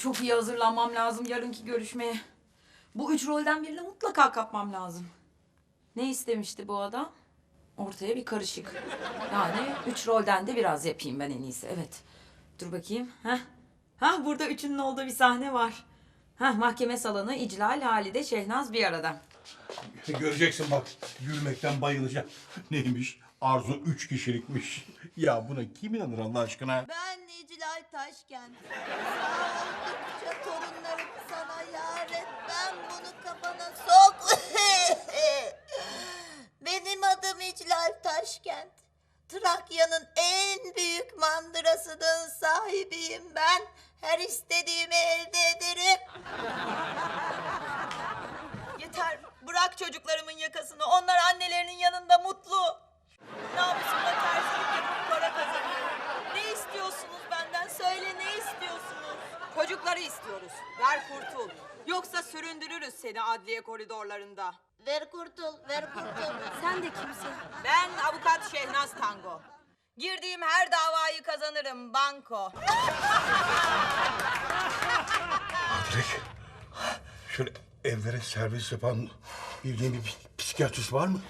çok iyi hazırlanmam lazım yarınki görüşmeye. Bu üç rolden birini mutlaka kapmam lazım. Ne istemişti bu adam? Ortaya bir karışık. Yani üç rolden de biraz yapayım ben en iyisi. Evet. Dur bakayım. Heh. Hah burada üçünün olduğu bir sahne var. Hah mahkeme salonu, İclal, Halide, Şehnaz bir arada. Göreceksin bak gülmekten bayılacağım. Neymiş? Arzu üç kişilikmiş. Ya buna kim inanır Allah aşkına? Ben Nicilay Taşkent. İclal Taşkent. Trakya'nın en büyük mandırasının sahibiyim ben. Her istediğimi elde ederim. Yeter. Bırak çocuklarımın yakasını. Onlar annelerinin yanında mutlu. Çocukları istiyoruz. Ver kurtul. Yoksa süründürürüz seni adliye koridorlarında. Ver kurtul, ver kurtul. Sen de kimsin? Ben avukat Şehnaz Tango. Girdiğim her davayı kazanırım banko. Dilek. Şöyle evlere servis yapan bildiğin bir psikiyatrist var mı?